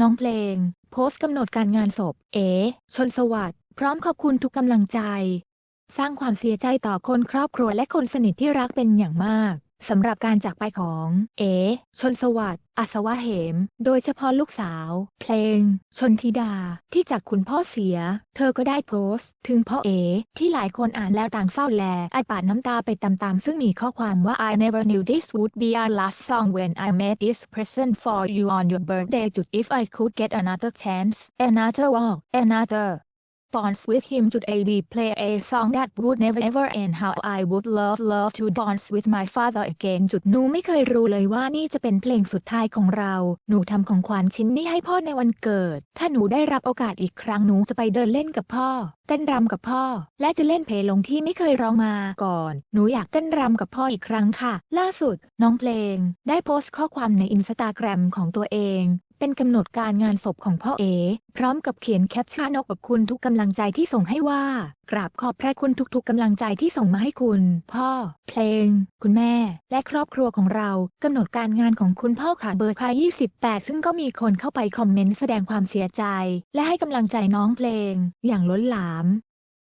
น้องเพลง โพสต์กำหนดการงานศพ เอชนสวัสดิ์พร้อมขอบคุณทุกกำลังใจ สร้างความเสียใจต่อคนครอบครัวและคนสนิทที่รักเป็นอย่างมาก สำหรับการจากไปของ เอ ชนสวัสดิ์ อัศวะเหม โดยเฉพาะลูกสาว เพลง ชนธิดา ที่จากคุณพ่อเสีย เธอก็ได้โพสต์ ถึงพ่อเอ ที่หลายคนอ่านแล้วต่างเศร้าแลอาปาดน้ำตาไปตามๆ ซึ่งมีข้อความว่า I never knew this would be our last song when I made this present for you on your birthday จุด if I could get another chance another walk another dance with him จุด AD play a song that would never ever end how I would love love to dance with my father again จุดหนูไม่เคยรู้เลยว่านี่จะเป็นเพลงสุดท้ายของเรา หนูทำของขวัญชิ้นนี้ให้พ่อในวันเกิด ถ้าหนูได้รับโอกาสอีกครั้งหนูจะไปเดินเล่นกับพ่อ เต้นรำกับพ่อ และจะเล่นเพลงลงที่ไม่เคยร้องมาก่อน หนูอยากเต้นรำกับพ่ออีกครั้งค่ะ ล่าสุด น้องเพลง ได้โพสต์ข้อความในอินสตาแกรมของตัวเอง เป็นกำหนดการงานศพของพ่อเอ พร้อมกับเขียนแคปชั่นขอบคุณทุกกำลังใจที่ส่งให้ว่า กราบขอบพระคุณทุกๆกำลังใจที่ส่งมาให้คุณ พ่อ เพลง คุณแม่ และครอบครัวของเรากำหนดการงานของคุณพ่อค่ะเบอร์ค่ะ28 ซึ่งก็มีคนเข้าไปคอมเมนต์แสดงความเสียใจ และให้กำลังใจน้องเพลง อย่างล้นหลาม